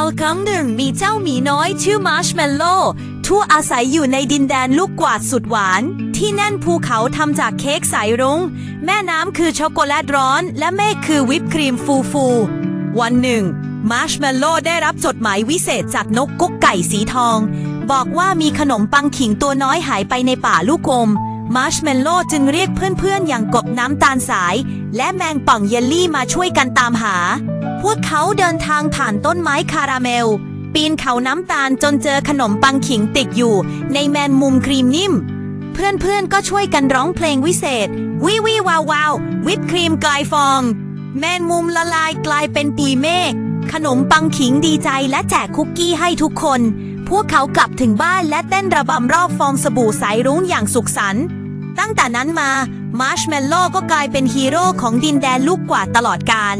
าลครั้งหนึ่งมีเจ้าหมีน้อยชื่อมาร์ชเมลโล่ทั่วอาศัยอยู่ในดินแดนลูกกวาดสุดหวาน ที่นั่นภูเขาทำจากเค้กสายรุง้ง แม่น้ำคือช็อกโกแลตร้อน และเมฆคือวิปครีมฟูฟู วันหนึ่ง มาร์ชเมลโล่ได้รับจดหมายวิเศษจากนกกุ๊กไก่สีทอง บอกว่ามีขนมปังขิงตัวน้อยหายไปในป่าลูกอมมาร์ชเมลโล่จึงเรียกเพื่อนๆ อย่างกบน้ำตาลสาย และแมงป่องเยลลี่มาช่วยกันตามหา พวกเขาเดินทางผ่านต้นไม้คาราเมล ปีนเขาน้ำตาลจนเจอขนมปังขิงติดอยู่ ในแมนมุมครีมนิ่ม เพื่อนๆก็ช่วยกันร้องเพลงวิเศษ วิวิวาวาววิปครีมกลายฟอง แมนมุมละลายกลายเป็นปุยเมฆขนมปังขิงดีใจและแจกคุกกี้ให้ทุกคน พวกเขากลับถึงบ้านและเต้นระบำรอบฟองสบู่สายรุ้งอย่างสุขสันต์ตั้งแต่นั้นมามาร์ชเมลโล่ก็กลายเป็นฮีโร่ของดินแดนลูกกวาดตลอดกาล